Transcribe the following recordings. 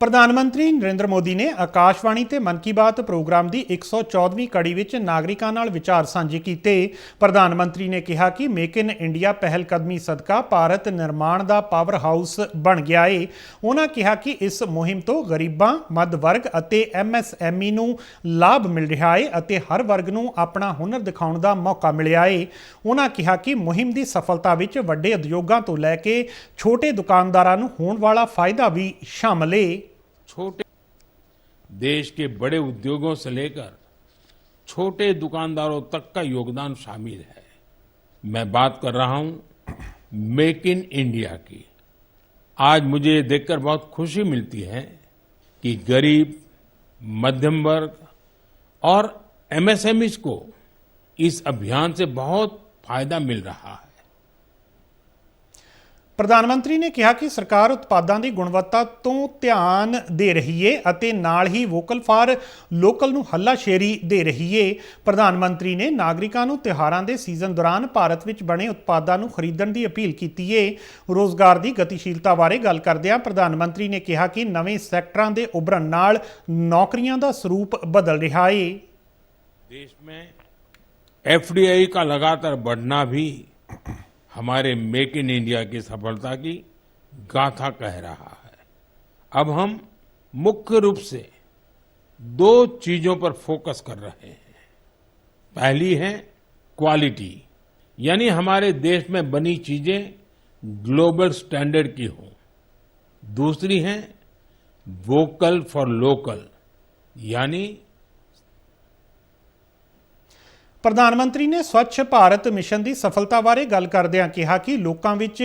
ਪ੍ਰਧਾਨ ਮੰਤਰੀ ਨਰਿੰਦਰ ਮੋਦੀ ਨੇ ਆਕਾਸ਼ਵਾਣੀ ਤੇ ਮਨ ਕੀ ਬਾਤ ਪ੍ਰੋਗਰਾਮ ਦੀ 114ਵੀਂ ਕੜੀ ਵਿੱਚ ਨਾਗਰਿਕਾਂ ਨਾਲ ਵਿਚਾਰ ਸਾਂਝੇ ਕੀਤੇ। ਪ੍ਰਧਾਨ ਮੰਤਰੀ ਨੇ ਕਿਹਾ ਕਿ ਮੇਕ ਇਨ ਇੰਡੀਆ ਪਹਿਲ ਕਦਮੀ ਸਦਕਾ ਭਾਰਤ ਨਿਰਮਾਣ ਦਾ ਪਾਵਰ ਹਾਊਸ ਬਣ ਗਿਆ ਏ। ਉਹਨਾਂ ਕਿਹਾ ਕਿ ਇਸ ਮੁਹਿੰਮ ਤੋਂ ਗਰੀਬਾਂ ਮੱਧ ਵਰਗ ਅਤੇ ਐਮਐਸਐਮਈ ਨੂੰ ਲਾਭ ਮਿਲ ਰਿਹਾ ਏ ਅਤੇ ਹਰ ਵਰਗ ਨੂੰ ਆਪਣਾ ਹੁਨਰ ਦਿਖਾਉਣ ਦਾ ਮੌਕਾ ਮਿਲਿਆ ਏ। ਉਹਨਾਂ ਕਿਹਾ ਕਿ ਮੁਹਿੰਮ ਦੀ ਸਫਲਤਾ ਵਿੱਚ ਵੱਡੇ ਉਦਯੋਗਾਂ ਤੋਂ ਲੈ ਕੇ ਛੋਟੇ ਦੁਕਾਨਦਾਰਾਂ ਨੂੰ ਹੋਣ ਵਾਲਾ ਫਾਇਦਾ ਵੀ ਸ਼ਾਮਲ ਏ। छोटे देश के बड़े उद्योगों से लेकर छोटे दुकानदारों तक का योगदान शामिल है। मैं बात कर रहा हूँ मेक इन इंडिया की। आज मुझे ये देखकर बहुत खुशी मिलती है कि गरीब मध्यम वर्ग और एमएसएमईज को इस अभियान से बहुत फ़ायदा मिल रहा है। ਪ੍ਰਧਾਨ ਮੰਤਰੀ ਨੇ ਕਿਹਾ ਕਿ ਸਰਕਾਰ ਉਤਪਾਦਾਂ ਦੀ ਗੁਣਵੱਤਾ ਤੋਂ ਧਿਆਨ ਦੇ ਰਹੀ ਏ ਅਤੇ ਨਾਲ ਹੀ ਵੋਕਲ ਫਾਰ ਲੋਕਲ ਨੂੰ ਹੱਲਾਸ਼ੇਰੀ ਦੇ ਰਹੀ ਏ ਪ੍ਰਧਾਨ ਮੰਤਰੀ ਨੇ ਨਾਗਰਿਕਾਂ ਨੂੰ ਤਿਉਹਾਰਾਂ ਦੇ ਸੀਜ਼ਨ ਦੌਰਾਨ ਭਾਰਤ ਵਿੱਚ ਬਣੇ ਉਤਪਾਦਾਂ ਨੂੰ ਖਰੀਦਣ ਦੀ ਅਪੀਲ ਕੀਤੀ ਏ ਰੋਜ਼ਗਾਰ ਦੀ ਗਤੀਸ਼ੀਲਤਾ ਬਾਰੇ ਗੱਲ ਕਰਦਿਆਂ ਪ੍ਰਧਾਨ ਮੰਤਰੀ ਨੇ ਕਿਹਾ ਕਿ ਨਵੇਂ ਸੈਕਟਰਾਂ ਦੇ ਉਭਰਨ ਨਾਲ ਨੌਕਰੀਆਂ ਦਾ ਸਰੂਪ ਬਦਲ ਰਿਹਾ ਏ देश में एफडीआई का लगातार बढ़ना भी हमारे मेक इन इंडिया की सफलता की गाथा कह रहा है। अब हम मुख्य रूप से दो चीज़ों पर फोकस कर रहे हैं। पहली है क्वालिटी, यानी हमारे देश में बनी चीज़ें ग्लोबल स्टैंडर्ड की हों। दूसरी है वोकल फॉर लोकल, यानी ਪ੍ਰਧਾਨ ਮੰਤਰੀ ਨੇ ਸਵੱਛ ਭਾਰਤ ਮਿਸ਼ਨ ਦੀ ਸਫਲਤਾ ਬਾਰੇ ਗੱਲ ਕਰਦਿਆਂ ਕਿਹਾ ਕਿ ਲੋਕਾਂ ਵਿੱਚ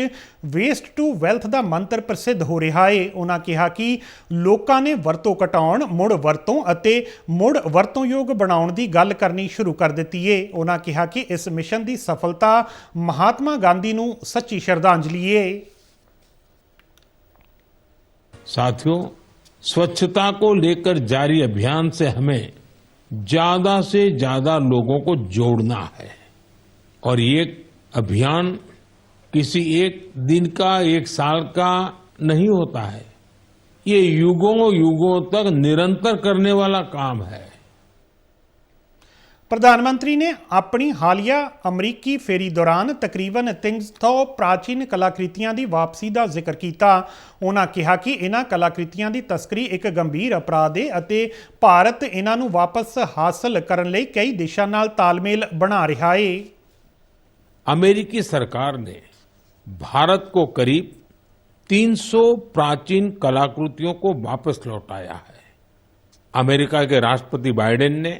ਵੇਸਟ ਟੂ ਵੈਲਥ ਦਾ ਮੰਤਰ ਪ੍ਰਸਿੱਧ ਹੋ ਰਿਹਾ ਏ ਉਹਨਾਂ ਕਿਹਾ ਕਿ ਲੋਕਾਂ ਨੇ ਵਰਤੋਂ ਘਟਾਉਣ ਮੁੜ ਵਰਤੋਂ ਅਤੇ ਮੁੜ ਵਰਤੋਂਯੋਗ ਬਣਾਉਣ ਦੀ ਗੱਲ ਕਰਨੀ ਸ਼ੁਰੂ ਕਰ ਦਿੱਤੀ ਏ ਉਹਨਾਂ ਕਿਹਾ ਕਿ ਇਸ ਮਿਸ਼ਨ ਦੀ ਸਫਲਤਾ ਮਹਾਤਮਾ ਗਾਂਧੀ ਨੂੰ ਸੱਚੀ ਸ਼ਰਧਾਂਜਲੀ ਏ साथियों स्वच्छता को लेकर जारी अभियान से हमें ज़्यादा से ज़्यादा लोगों को जोड़ना है। और ये अभियान किसी एक दिन का, एक साल का नहीं होता है। ये युगों युगों तक निरंतर करने वाला काम है। ਪ੍ਰਧਾਨ ਮੰਤਰੀ ਨੇ ਆਪਣੀ ਹਾਲੀਆ ਅਮਰੀਕੀ ਫੇਰੀ ਦੌਰਾਨ ਤਕਰੀਬਨ 300 ਪ੍ਰਾਚੀਨ ਕਲਾਕ੍ਰਿਤੀਆਂ ਦੀ ਵਾਪਸੀ ਦਾ ਜ਼ਿਕਰ ਕੀਤਾ ਉਹਨਾਂ ਕਿਹਾ ਕਿ ਇਹਨਾਂ ਕਲਾਕ੍ਰਿਤੀਆਂ ਦੀ ਤਸਕਰੀ ਇੱਕ ਗੰਭੀਰ ਅਪਰਾਧ ਹੈ ਅਤੇ ਭਾਰਤ ਇਹਨਾਂ ਨੂੰ ਵਾਪਸ ਹਾਸਲ ਕਰਨ ਲਈ ਕਈ ਦੇਸ਼ਾਂ ਨਾਲ ਤਾਲਮੇਲ ਬਣਾ ਰਿਹਾ ਹੈ अमेरिकी सरकार ने भारत को करीब 300 प्राचीन कलाकृतियों को वापस लौटाया है अमेरिका के राष्ट्रपति बाइडेन ने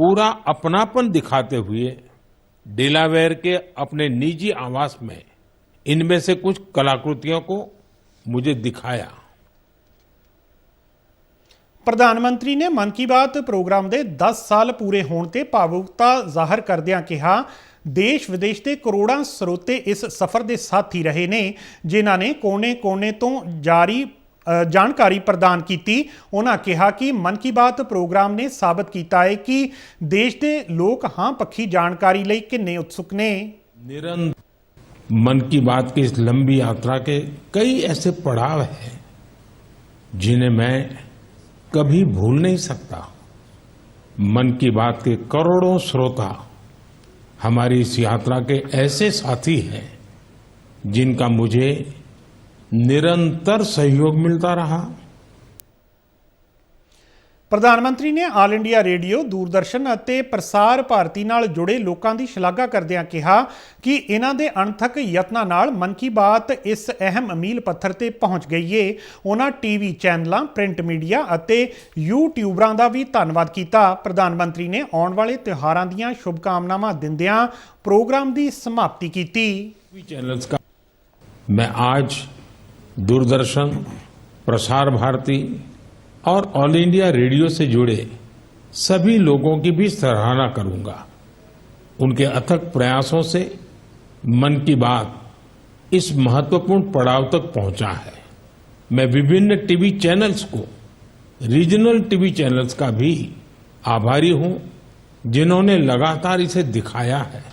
पूरा अपनापन दिखाते हुए डिलावेयर के अपने निजी आवास में इनमें से कुछ कलाकृतियों को मुझे दिखाया ਪ੍ਰਧਾਨ ਮੰਤਰੀ ਨੇ ਮਨ ਕੀ ਬਾਤ ਪ੍ਰੋਗਰਾਮ ਦੇ 10 ਸਾਲ ਪੂਰੇ ਹੋਣ ਤੇ ਭਾਵੁਕਤਾ ਜ਼ਾਹਰ ਕਰਦਿਆਂ ਕਿਹਾ ਦੇਸ਼ ਵਿਦੇਸ਼ ਦੇ ਕਰੋੜਾਂ ਸਰੋਤੇ ਇਸ ਸਫ਼ਰ ਦੇ ਸਾਥੀ ਰਹੇ ਨੇ ਜਿਨ੍ਹਾਂ ਨੇ ਕੋਨੇ-ਕੋਨੇ ਤੋਂ ਜਾਰੀ ਅ, ਜਾਣਕਾਰੀ ਪ੍ਰਦਾਨ ਕੀਤੀ ਉਹਨਾਂ ਕਿਹਾ ਕਿ ਮਨ ਕੀ ਬਾਤ ਪ੍ਰੋਗਰਾਮ ਨੇ ਸਾਬਤ ਕੀਤਾ ਹੈ ਕਿ ਦੇਸ਼ ਦੇ ਲੋਕ ਹਾਂ ਪੱਖੀ ਜਾਣਕਾਰੀ ਲਈ ਕਿੰਨੇ ਉਤਸੁਕ ਨੇ निरंतर मन की बात की इस लंबी यात्रा के कई ऐसे पड़ाव हैं जिन्हें मैं कभी भूल नहीं सकता मन की बात के करोड़ों श्रोता हमारी इस यात्रा के ऐसे साथी हैं जिनका मुझे निरंतर सहयोग मिलता रहा ਪ੍ਰਧਾਨ ਮੰਤਰੀ ਨੇ ਆਲ ਇੰਡੀਆ ਰੇਡੀਓ ਦੂਰਦਰਸ਼ਨ ਅਤੇ ਪ੍ਰਸਾਰ ਭਾਰਤੀ ਨਾਲ ਜੁੜੇ ਲੋਕਾਂ ਦੀ ਸ਼ਲਾਘਾ ਕਰਦਿਆਂ ਕਿਹਾ ਕਿ ਇਹਨਾਂ ਦੇ ਅਣਥਕ ਯਤਨਾਂ ਨਾਲ ਮਨ ਕੀ ਬਾਤ ਇਸ ਅਹਿਮ ਮੀਲ ਪੱਥਰ ਤੇ ਪਹੁੰਚ ਗਈ ਏ ਉਹਨਾਂ ਟੀਵੀ ਚੈਨਲਾਂ ਪ੍ਰਿੰਟ ਮੀਡੀਆ ਅਤੇ ਯੂਟਿਊਬਰਾਂ ਦਾ ਵੀ ਧੰਨਵਾਦ ਕੀਤਾ ਪ੍ਰਧਾਨ ਮੰਤਰੀ ਨੇ ਆਉਣ ਵਾਲੇ ਤਿਉਹਾਰਾਂ ਦੀਆਂ ਸ਼ੁਭਕਾਮਨਾਵਾਂ ਦਿੰਦਿਆਂ ਪ੍ਰੋਗਰਾਮ ਦੀ ਸਮਾਪਤੀ ਕੀਤੀ टीवी चैनल्स का मैं आज दूरदर्शन, प्रसार भारती और ऑल इंडिया रेडियो से जुड़े सभी लोगों की भी सराहना करूँगा। उनके अथक प्रयासों से मन की बात इस महत्वपूर्ण पड़ाव तक पहुँचा है। मैं विभिन्न टीवी चैनल्स को, रीजनल टीवी चैनल्स का भी आभारी हूँ, जिन्होंने लगातार इसे दिखाया है।